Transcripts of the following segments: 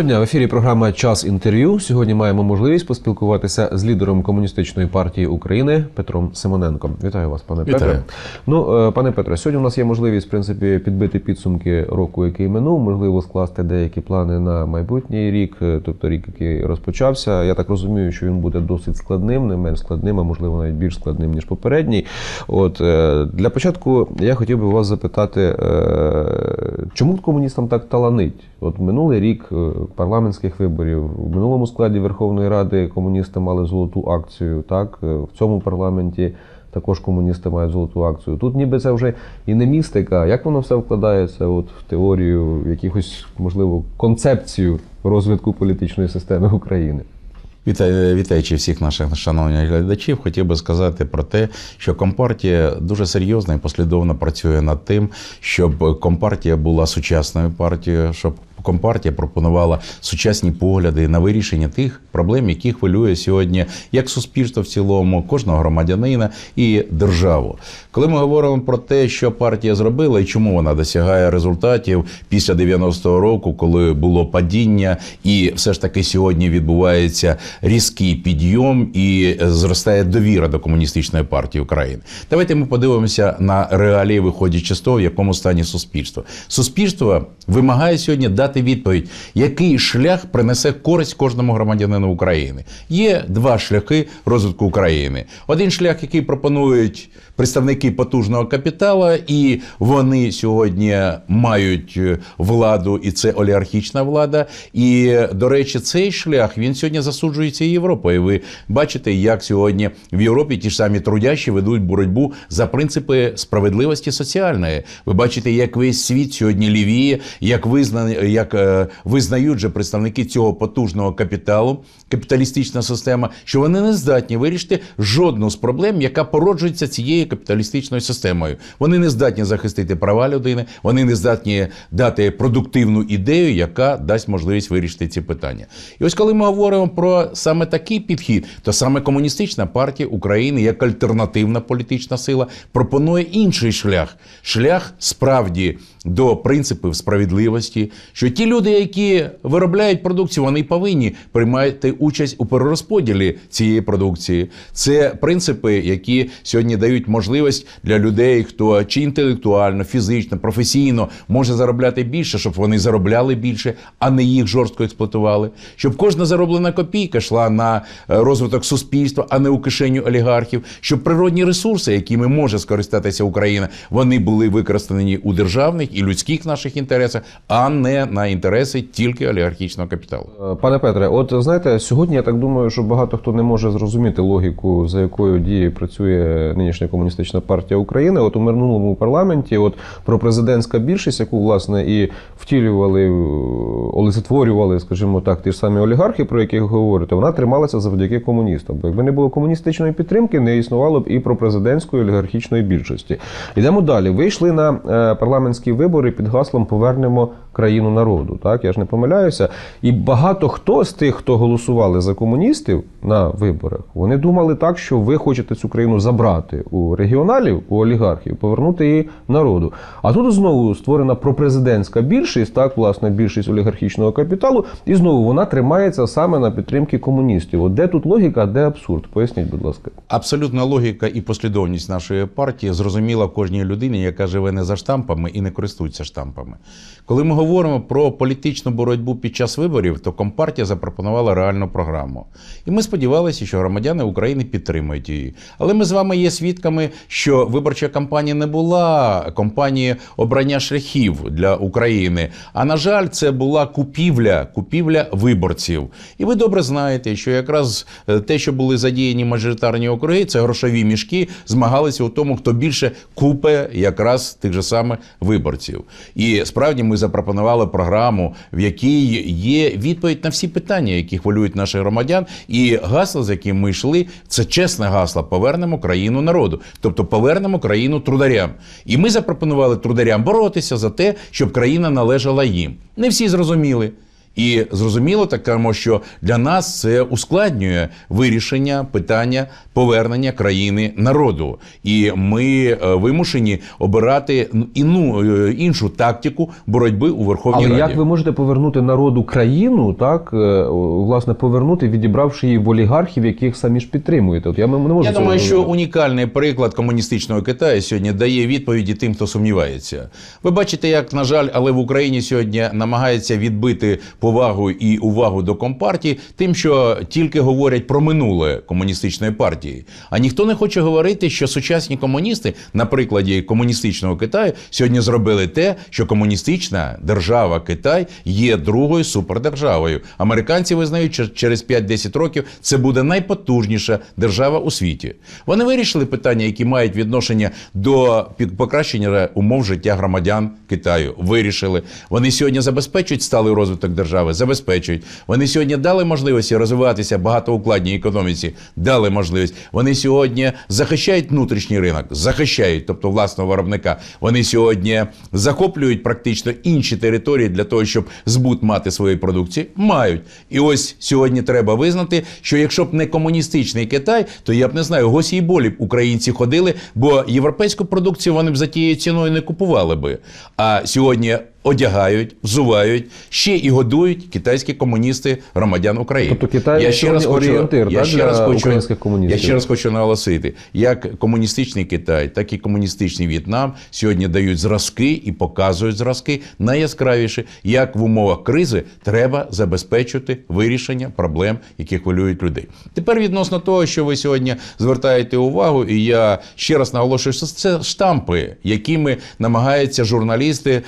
Доброго дня в ефірі. Програма Час інтерв'ю. Сьогодні маємо можливість поспілкуватися з лідером комуністичної партії України Петром Симоненком. Вітаю вас, пане Вітаю. Петре. Ну, е, пане Петре, сьогодні у нас є можливість в принципі підбити підсумки року, який минув, можливо, скласти деякі плани на майбутній рік, е, тобто рік, який розпочався. Я так розумію, що він буде досить складним, не менш складним, а можливо навіть більш складним ніж попередній. От е, для початку я хотів би вас запитати, чому комуністам так таланить? От минулий рік парламентських виборів в минулому складі Верховної Ради комуністи мали золоту акцію. Так Е, в цьому парламенті також комуністи мають золоту акцію. Тут ніби це вже і не містика. Як воно все вкладається от в теорію, якихось можливо концепцію розвитку політичної системи України? Вітаю, вітаючи всіх наших шановних глядачів, хотів би сказати про те, що компартія дуже серйозно і послідовно працює над тим, щоб компартія була сучасною партією, щоб компартія пропонувала сучасні погляди на вирішення тих проблем, які хвилює сьогодні як суспільство в цілому, кожного громадянина і державу. Коли ми говоримо про те, що партія зробила і чому вона досягає результатів після 90-го року, коли було падіння, і все ж таки сьогодні відбувається різкий підйом і зростає довіра до комуністичної партії України. Давайте ми подивимося на реалії, виходячи з того, в якому стані суспільство. Суспільство вимагає сьогодні дати відповідь, який шлях принесе користь кожному громадянину України. Є два шляхи розвитку України. Один шлях, який пропонують представники потужного капітала, і вони сьогодні мають е, владу, і це олігархічна влада. І до речі, цей шлях він сьогодні засуджується Європою. Ви бачите, як сьогодні в Європі ті ж самі трудящі ведуть боротьбу за принципи справедливості соціальної. Ви бачите, як весь світ сьогодні лівіє, як визна, як е, визнають же представники цього потужного капіталу, капіталістична система, що вони не здатні вирішити жодну з проблем, яка породжується цією капіталістичною системою. Вони не здатні захистити права людини, вони не здатні дати продуктивну ідею, яка дасть можливість вирішити ці питання. І ось коли ми говоримо про саме такий підхід, то саме комуністична партія України як альтернативна політична сила пропонує інший шлях шлях справді до принципів справедливості, що ті люди, які виробляють продукцію, вони повинні приймати участь у перерозподілі цієї продукції. Це принципи, які сьогодні дають можливість для людей, хто чи інтелектуально, фізично, професійно може заробляти більше, щоб вони заробляли більше, а не їх жорстко експлуатували. Щоб кожна зароблена копійка йшла на е, розвиток суспільства, а не у кишеню олігархів. Щоб природні ресурси, якими може скористатися Україна, вони були використані у державних і людських наших інтересах, а не на інтереси тільки олігархічного капіталу. Е, Пане Петре, от знаєте, сьогодні я так думаю, що багато хто не може зрозуміти логіку, за якою дією працює нинішня комуністична партія України. От у минулому парламенті, от про президентська більшість, яку власне і втілювали, е, олицетворювали, скажімо так, ті ж самі олігархи, про яких говорите, вона трималася завдяки комуністам. Бо якби не було комуністичної підтримки, не існувало б і пропрезидентської олігархічної більшості. Йдемо далі. Ви йшли на е, парламентські вибори під гаслом Повернемо країну народу. Так, я ж не помиляюся. І багато хто з тих, хто голосували за комуністів на виборах, вони думали так, що ви хочете цю країну забрати у регіоналів, у олігархів, повернути її народу. А тут знову створена пропрезидентська більшість, так, власне, більшість олігархічного капіталу, і знову вона тримається саме на підтримки комуністів. От де тут логіка, де абсурд? Поясніть, будь ласка. Абсолютна логіка і послідовність нашої партії зрозуміла кожній людині, яка живе не за штампами і не користується штампами. Коли ми говоримо про політичну боротьбу під час виборів, то Компартія запропонувала реальну програму. І ми сподівалися, що громадяни України підтримують її. Але ми з вами є свідками, що виборча кампанія не була кампанією обрання шляхів для України. А на жаль, це була купівля, купівля виборців. І ви добре знаєте, що якраз е, те, що були задіяні мажоритарні округи, це грошові мішки, змагалися у тому, хто більше купе якраз тих же самих виборців. І справді ми запропонували програму, в якій є відповідь на всі питання, які хвилюють наших громадян. І гасло, з яким ми йшли, це чесне гасло повернемо країну народу, тобто повернемо країну трударям. І ми запропонували трударям боротися за те, щоб країна належала їм. Не всі зрозуміли. І зрозуміло так кажемо, що для нас це ускладнює вирішення питання повернення країни народу. І ми е, вимушені обирати ну, іну, е, іншу тактику боротьби у Верховній Але Раді. як ви можете повернути народу країну, так е, власне повернути, відібравши її в олігархів, яких самі ж підтримуєте? От я не можу Я думаю, що унікальний приклад комуністичного Китаю сьогодні дає відповіді тим, хто сумнівається. Ви бачите, як на жаль, але в Україні сьогодні намагається відбити повагу і увагу до компартії, тим, що тільки говорять про минуле комуністичної партії. А ніхто не хоче говорити, що сучасні комуністи, на прикладі комуністичного Китаю, сьогодні зробили те, що комуністична держава Китай є другою супердержавою. Американці визнають, що через 5-10 років це буде найпотужніша держава у світі. Вони вирішили питання, які мають відношення до покращення умов життя громадян Китаю. Вирішили. Вони сьогодні забезпечують сталий розвиток держави, забезпечують. Вони сьогодні дали можливості розвиватися багатоукладній економіці, дали можливість. Вони сьогодні захищають внутрішній ринок, захищають, тобто власного виробника. Вони сьогодні захоплюють практично інші території для того, щоб збут мати своєї продукції. Мають. І ось сьогодні треба визнати, що якщо б не комуністичний Китай, то я б не знаю, госі і болі б українці ходили, бо європейську продукцію вони б за тією ціною не купували би. А сьогодні одягають, взувають, ще і годують китайські комуністи громадян України. Тобто Китай сьогодні орієнтир, я так, ще для раз хочу, українських комуністів? Я ще раз хочу наголосити, як комуністичний Китай, так і комуністичний В'єтнам сьогодні дають зразки і показують зразки найяскравіші, як в умовах кризи треба забезпечити вирішення проблем, які хвилюють людей. Тепер відносно того, що ви сьогодні звертаєте увагу, і я ще раз наголошую, що це штампи, якими намагаються журналісти,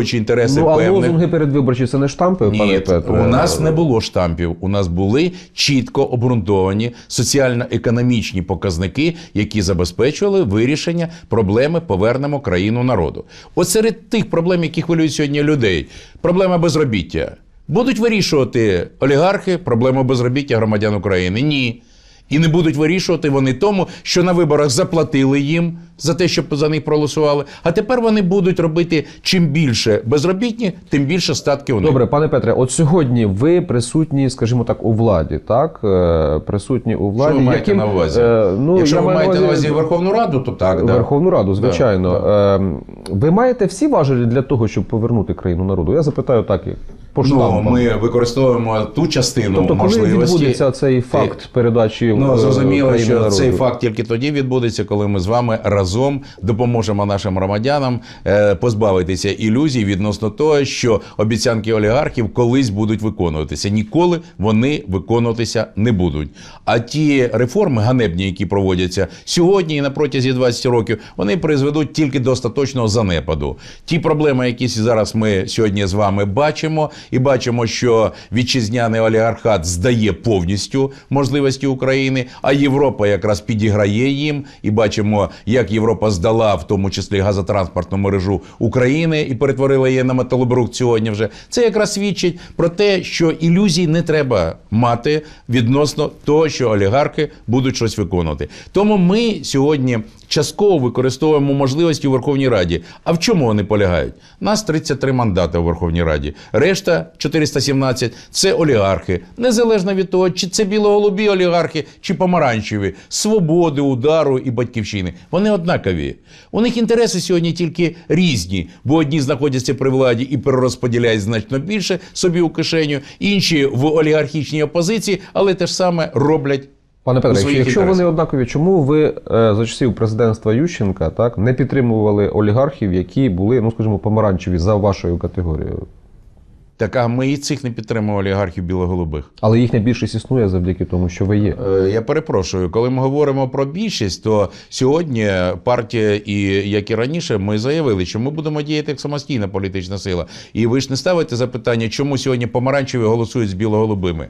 обслуговуючи інтереси Ну а певних. лозунги передвиборчі це не штампи, пане Ні, Петре. у нас не було штампів. У нас були чітко обґрунтовані соціально-економічні показники, які забезпечували вирішення проблеми повернемо країну народу. От серед тих проблем, які хвилюють сьогодні людей, проблема безробіття. Будуть вирішувати олігархи проблему безробіття громадян України? Ні. І не будуть вирішувати вони тому, що на виборах заплатили їм за те, щоб за них проголосували. А тепер вони будуть робити чим більше безробітні, тим більше статки у них. Добре, пане Петре, от сьогодні ви присутні, скажімо так, у владі, так? Е, Присутні у владі. Що ви маєте Яким, на увазі? е, ну, Якщо ви маєте на увазі Верховну Раду, то так. Да. Верховну Раду, звичайно. Да, Е, Ви маєте всі важелі для того, щоб повернути країну народу? Я запитаю так, по Ну, ми використовуємо ту частину Тобто, коли можливості. відбудеться цей факт передачі Ну, е, зрозуміло, що народу? цей факт тільки тоді відбудеться, коли ми з вами разом допоможемо нашим громадянам е, позбавитися ілюзій відносно того, що обіцянки олігархів колись будуть виконуватися. Ніколи вони виконуватися не будуть. А ті реформи ганебні, які проводяться сьогодні і на протязі 20 років, вони призведуть тільки до остаточного занепаду. Ті проблеми, які зараз ми сьогодні з вами бачимо, і бачимо, що вітчизняний олігархат здає повністю можливості України, а Європа якраз підіграє їм. І бачимо, як Європа здала, в тому числі газотранспортну мережу України і перетворила її на металобрук сьогодні. Вже це якраз свідчить про те, що ілюзій не треба мати відносно того, що олігархи будуть щось виконувати. Тому ми сьогодні частково використовуємо можливості у Верховній Раді. А в чому вони полягають? Нас 33 мандати у Верховній Раді. Решта 417 – це олігархи. Незалежно від того, чи це білоголубі олігархи, чи помаранчеві, свободи, удару і батьківщини. Вони однакові. У них інтереси сьогодні тільки різні, бо одні знаходяться при владі і перерозподіляють значно більше собі у кишеню, інші в олігархічній опозиції, але те ж саме роблять. Пане Петре, якщо, інтересах. вони однакові, чому ви е, за часів президентства Ющенка так не підтримували олігархів, які були, ну скажімо, помаранчеві за вашою категорією? Так, а ми і цих не підтримуємо олігархів білоголубих. Але їхня більшість існує завдяки тому, що ви є. Е, Я перепрошую, коли ми говоримо про більшість, то сьогодні партія, і як і раніше, ми заявили, що ми будемо діяти як самостійна політична сила. І ви ж не ставите запитання, чому сьогодні помаранчеві голосують з білоголубими?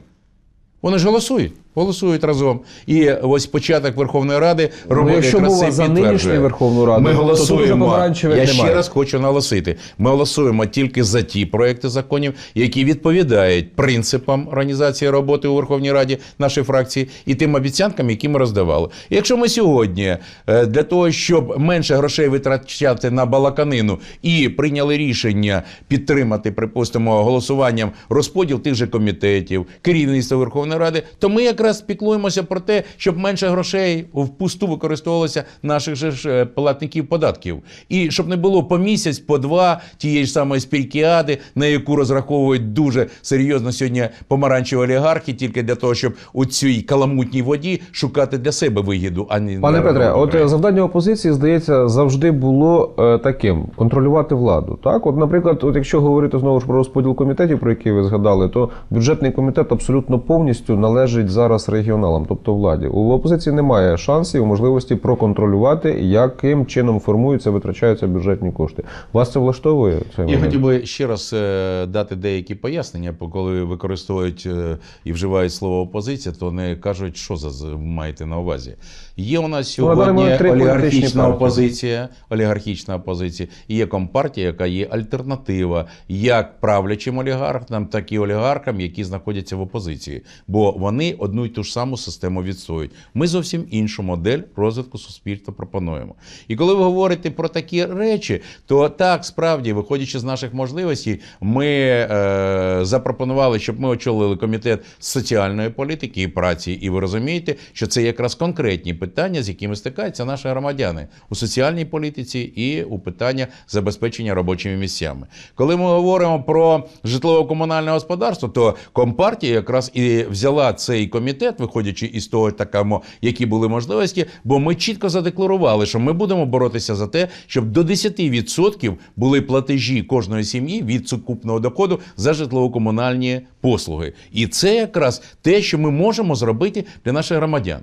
Вони ж голосують. Голосують разом. І ось початок Верховної Ради робить Ну, якщо якраз мова це за нинішню Верховну Раду, ми голосуємо. Я немає. ще раз хочу наголосити. Ми голосуємо тільки за ті проекти законів, які відповідають принципам організації роботи у Верховній Раді нашої фракції і тим обіцянкам, які ми роздавали. І Якщо ми сьогодні е, для того, щоб менше грошей витрачати на балаканину, і прийняли рішення підтримати, припустимо, голосуванням розподіл тих же комітетів, керівництва Верховної Ради, то ми якраз піклуємося про те, щоб менше грошей впусту використовувалося наших же ж е, платників податків, і щоб не було по місяць, по два тієї ж самої спількіади, на яку розраховують дуже серйозно сьогодні помаранчеві олігархи, тільки для того, щоб у цій каламутній воді шукати для себе вигіду, а не Пане Петре, от е, завдання опозиції, здається, завжди було е, таким контролювати владу. Так, от, наприклад, от якщо говорити знову ж про розподіл комітетів, про який ви згадали, то бюджетний комітет абсолютно повністю належить зараз регіоналам, тобто владі. У опозиції немає шансів, можливості проконтролювати, яким чином формуються, витрачаються бюджетні кошти. Вас це влаштовує? Цей Я хотів би ще раз е, дати деякі пояснення, бо коли використовують е, і вживають слово опозиція, то не кажуть, що за маєте на увазі. Є у нас Ну, сьогодні олігархічна опозиція, олігархічна опозиція, і є компартія, яка є альтернатива як правлячим олігархам, так і олігархам, які знаходяться в опозиції, бо вони одну й ту ж саму систему відстоюють. Ми зовсім іншу модель розвитку суспільства пропонуємо. І коли ви говорите про такі речі, то так справді, виходячи з наших можливостей, ми е, запропонували, щоб ми очолили комітет соціальної політики і праці. І ви розумієте, що це якраз конкретні питання, з якими стикаються наші громадяни у соціальній політиці і у питання забезпечення робочими місцями. Коли ми говоримо про житлово-комунальне господарство, то компартія якраз і взяла цей комітет, виходячи із того, такому, які були можливості, бо ми чітко задекларували, що ми будемо боротися за те, щоб до 10% були платежі кожної сім'ї від сукупного доходу за житлово-комунальні послуги. І це якраз те, що ми можемо зробити для наших громадян.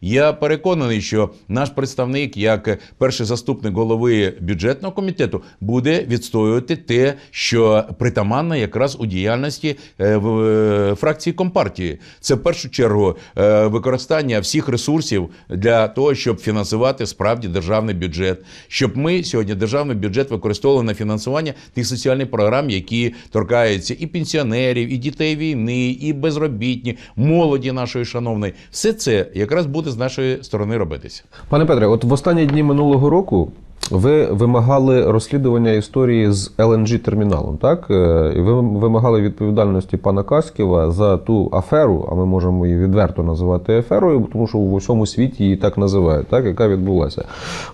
Я переконаний, що наш представник, як перший заступник голови бюджетного комітету, буде відстоювати те, що притаманно якраз у діяльності е, в- е, фракції Компартії. Це в першу чергу е, використання всіх ресурсів для того, щоб фінансувати справді державний бюджет, щоб ми сьогодні державний бюджет використовували на фінансування тих соціальних програм, які торкаються і пенсіонерів, і дітей війни, і безробітні, молоді нашої шановної. Все це якраз буде з нашої сторони робитися. Пане Петре, от в останні дні минулого року ви вимагали розслідування історії з LNG терміналом, так? Е, І ви вимагали відповідальності пана Касківа за ту аферу, а ми можемо її відверто називати аферою, тому що в усьому світі її так називають, так, яка відбулася.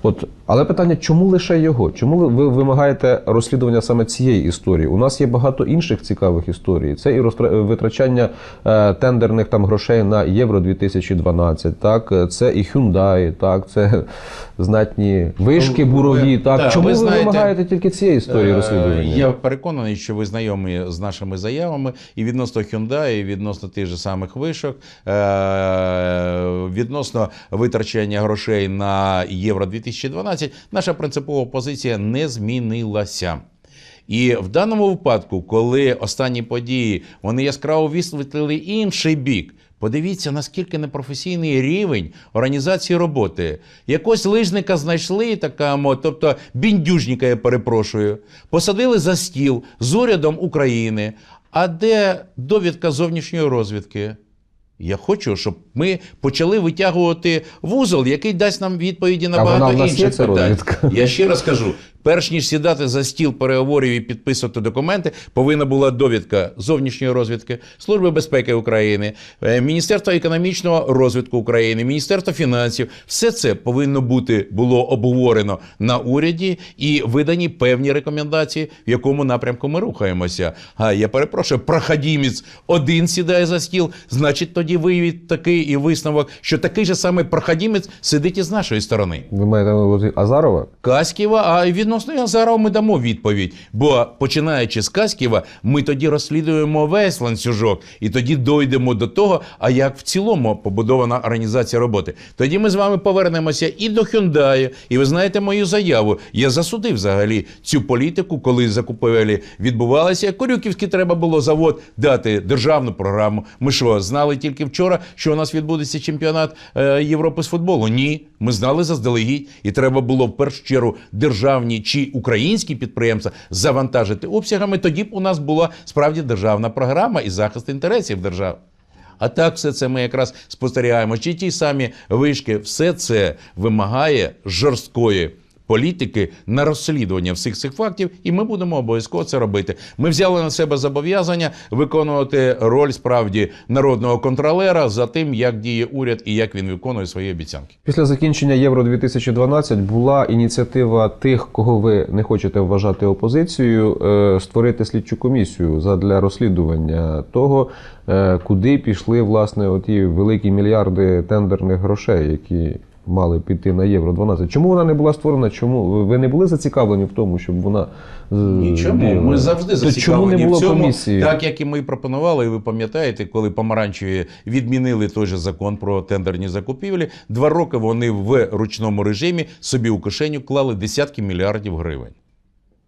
От, але питання, чому лише його? Чому ви- ви вимагаєте розслідування саме цієї історії? У нас є багато інших цікавих історій. Це і витрачання е, тендерних там грошей на Євро 2012, так, це і Hyundai, так, це знатні вишки Ну, Так, так, чому ви ви, вимагаєте тільки цієї історії Е, розслідування? Я переконаний, що ви знайомі з нашими заявами і відносно Hyundai, і відносно тих же самих вишок, е, відносно витрачання грошей на Євро 2012, наша принципова позиція не змінилася. І в даному випадку, коли останні події вони яскраво висвітлили інший бік. Подивіться, наскільки непрофесійний рівень організації роботи. Якось лижника знайшли, така, тобто біндюжника, я перепрошую, посадили за стіл з урядом України. А де довідка зовнішньої розвідки? Я хочу, щоб ми почали витягувати вузол, який дасть нам відповіді на багато інших питань. розвідка? Я ще раз кажу: перш ніж сідати за стіл переговорів і підписувати документи, повинна була довідка зовнішньої розвідки, Служби безпеки України, е, Міністерства економічного розвитку України, Міністерства фінансів. Все це повинно бути було обговорено на уряді і видані певні рекомендації, в якому напрямку ми рухаємося. А я перепрошую, проходімець один сідає за стіл, значить тоді виявить такий і висновок, що такий же самий проходімець сидить і з нашої сторони. Ви маєте на увазі Азарова? Каськіва, а відносно відносно Азарова ми дамо відповідь. Бо починаючи з Каськіва, ми тоді розслідуємо весь ланцюжок, і тоді дойдемо до того, а як в цілому побудована організація роботи. Тоді ми з вами повернемося і до Hyundai, і ви знаєте мою заяву. Я засудив взагалі цю політику, коли закупівлі відбувалися. Корюківський треба було завод дати державну програму. Ми що, знали тільки вчора, що у нас відбудеться чемпіонат е, Європи з футболу? Ні, ми знали заздалегідь, і треба було в першу чергу державні чи українські підприємства завантажити обсягами. Тоді б у нас була справді державна програма і захист інтересів держави. А так все це ми якраз спостерігаємо. Чи ті самі вишки, все це вимагає жорсткої політики на розслідування всіх цих фактів, і ми будемо обов'язково це робити. Ми взяли на себе зобов'язання виконувати роль справді народного контролера за тим, як діє уряд і як він виконує свої обіцянки. Після закінчення Євро 2012 була ініціатива тих, кого ви не хочете вважати опозицією, е, створити слідчу комісію задля розслідування того, е, куди пішли власне оті великі мільярди тендерних грошей, які мали піти на євро 12 Чому вона не була створена? Чому ви не були зацікавлені в тому, щоб вона е, Нічому, ми завжди зацікавлені чому не було в цьому, комісії? так як і ми пропонували, і ви пам'ятаєте, коли помаранчеві відмінили той же закон про тендерні закупівлі, два роки вони в ручному режимі собі у кишеню клали десятки мільярдів гривень.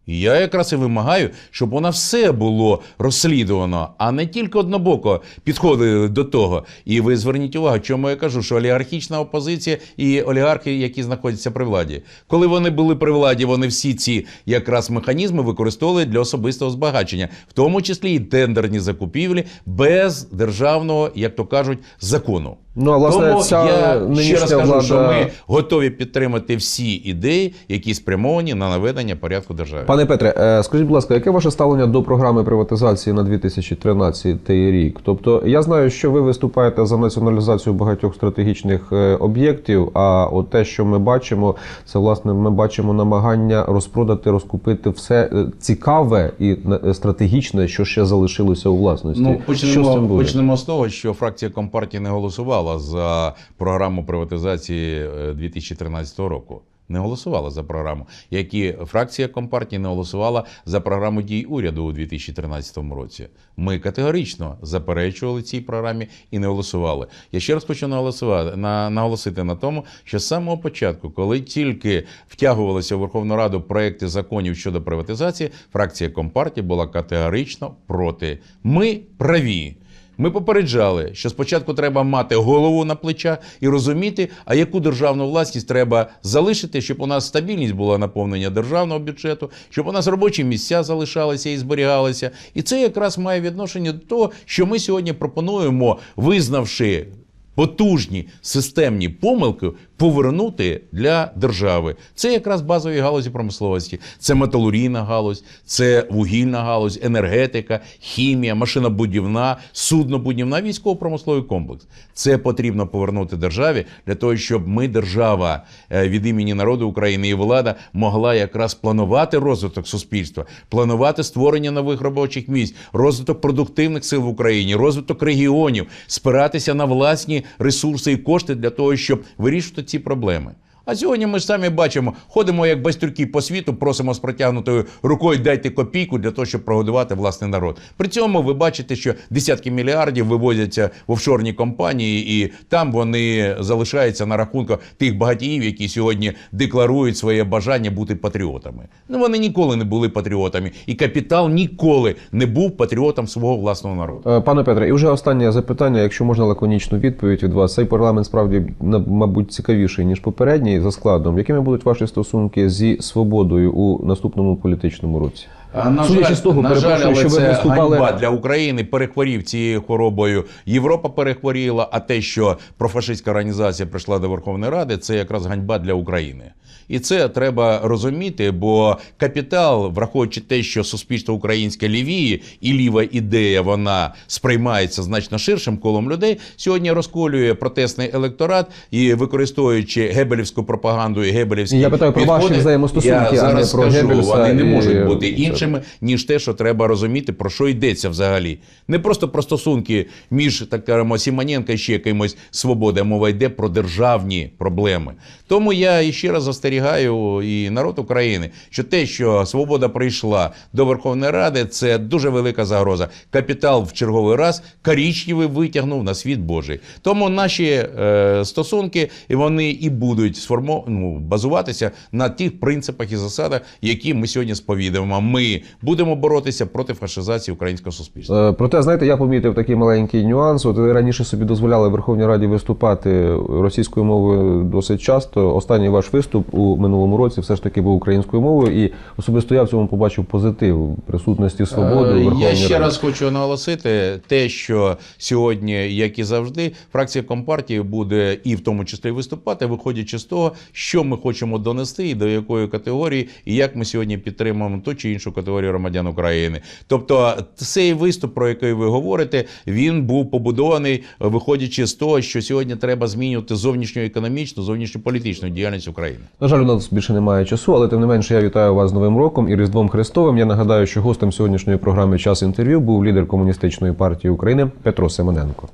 І я якраз і вимагаю, щоб вона все було розслідувано, а не тільки однобоко підходили до того. І ви зверніть увагу, чому я кажу, що олігархічна опозиція і олігархи, які знаходяться при владі, коли вони були при владі, вони всі ці якраз механізми використовували для особистого збагачення, в тому числі і тендерні закупівлі без державного, як то кажуть, закону. Ну, а власне, Тому ця я ще раз кажу, влада... що ми готові підтримати всі ідеї, які спрямовані на наведення порядку держави. Пане Петре, е, скажіть, будь ласка, яке ваше ставлення до програми приватизації на 2013 рік? Тобто, я знаю, що ви виступаєте за націоналізацію багатьох стратегічних е, об'єктів. А от те, що ми бачимо, це власне ми бачимо намагання розпродати, розкупити все е, цікаве і стратегічне, що ще залишилося у власності. Ну, що з почнемо, почнемо з того, що фракція Компартії не голосувала за програму приватизації е, 2013 року. Не голосувала за програму, як і фракція Компартії не голосувала за програму дій уряду у 2013 році. Ми категорично заперечували цій програмі і не голосували. Я ще раз хочу наголосити на тому, що з самого початку, коли тільки втягувалися в Верховну Раду проекти законів щодо приватизації, фракція Компартії була категорично проти. Ми праві. Ми попереджали, що спочатку треба мати голову на плечах і розуміти, а яку державну власність треба залишити, щоб у нас стабільність була наповнення державного бюджету, щоб у нас робочі місця залишалися і зберігалися. І це якраз має відношення до того, що ми сьогодні пропонуємо, визнавши потужні системні помилки повернути для держави. Це якраз базові галузі промисловості, це металургійна галузь, це вугільна галузь, енергетика, хімія, машинобудівна, суднобудівна, військово-промисловий комплекс. Це потрібно повернути державі для того, щоб ми, держава е, від імені народу України і влада, могла якраз планувати розвиток суспільства, планувати створення нових робочих місць, розвиток продуктивних сил в Україні, розвиток регіонів, спиратися на власні ресурси і кошти для того, щоб вирішувати ці проблеми. А сьогодні ми ж самі бачимо, ходимо як байстрюки по світу, просимо з протягнутою рукою дайте копійку для того, щоб прогодувати власний народ. При цьому ви бачите, що десятки мільярдів вивозяться в офшорні компанії, і там вони залишаються на рахунку тих багатіїв, які сьогодні декларують своє бажання бути патріотами. Ну вони ніколи не були патріотами, і капітал ніколи не був патріотом свого власного народу. Е, Пане Петре, і вже останнє запитання, якщо можна лаконічну відповідь від вас. Цей парламент справді мабуть цікавіший ніж попередній за складом. Якими будуть ваші стосунки зі свободою у наступному політичному році? На Судячи жаль, з того, на перепрошую, жаль, але що ви це виступали- ганьба для України перехворів цією хворобою. Європа перехворіла, а те, що профашистська організація прийшла до Верховної Ради, це якраз ганьба для України. І це треба розуміти, бо капітал, враховуючи те, що суспільство українське лівіє і ліва ідея вона сприймається значно ширшим колом людей, сьогодні розколює протестний електорат і використовуючи гебелівську пропаганду і гебелівські Я питаю про ваші взаємостосунки, я а не про скажу, Геббельса вони не можуть бути це. Іншими, ніж те, що треба розуміти, про що йдеться взагалі. Не просто про стосунки між так кажемо, Сімоненко і ще якимось свободою, а мова йде про державні проблеми. Тому я іще раз застерігаю і народ України, що те, що свобода прийшла до Верховної Ради, це дуже велика загроза. Капітал в черговий раз корічневий витягнув на світ Божий. Тому наші е, стосунки вони і будуть сформо... ну, базуватися на тих принципах і засадах, які ми сьогодні сповідуємо. Ми будемо боротися проти фашизації українського суспільства. Е, Проте, знаєте, я помітив такий маленький нюанс. От раніше собі дозволяли Верховній Раді виступати російською мовою досить часто. Останній ваш виступ у минулому році все ж таки був українською мовою, і особисто я в цьому побачив позитив присутності свободи. Е, Верховній Я ще Раді. раз хочу наголосити те, що сьогодні, як і завжди, фракція Компартії буде і в тому числі виступати, виходячи з того, що ми хочемо донести і до якої категорії, і як ми сьогодні підтримуємо ту чи іншу категорію громадян України. Тобто, цей виступ, про який ви говорите, він був побудований, виходячи з того, що сьогодні треба змінювати зовнішню економічну, зовнішню політичну діяльність України. На жаль, у нас більше немає часу, але тим не менше я вітаю вас з Новим роком і Різдвом Христовим. Я нагадаю, що гостем сьогоднішньої програми Час інтерв'ю був лідер комуністичної партії України Петро Семененко.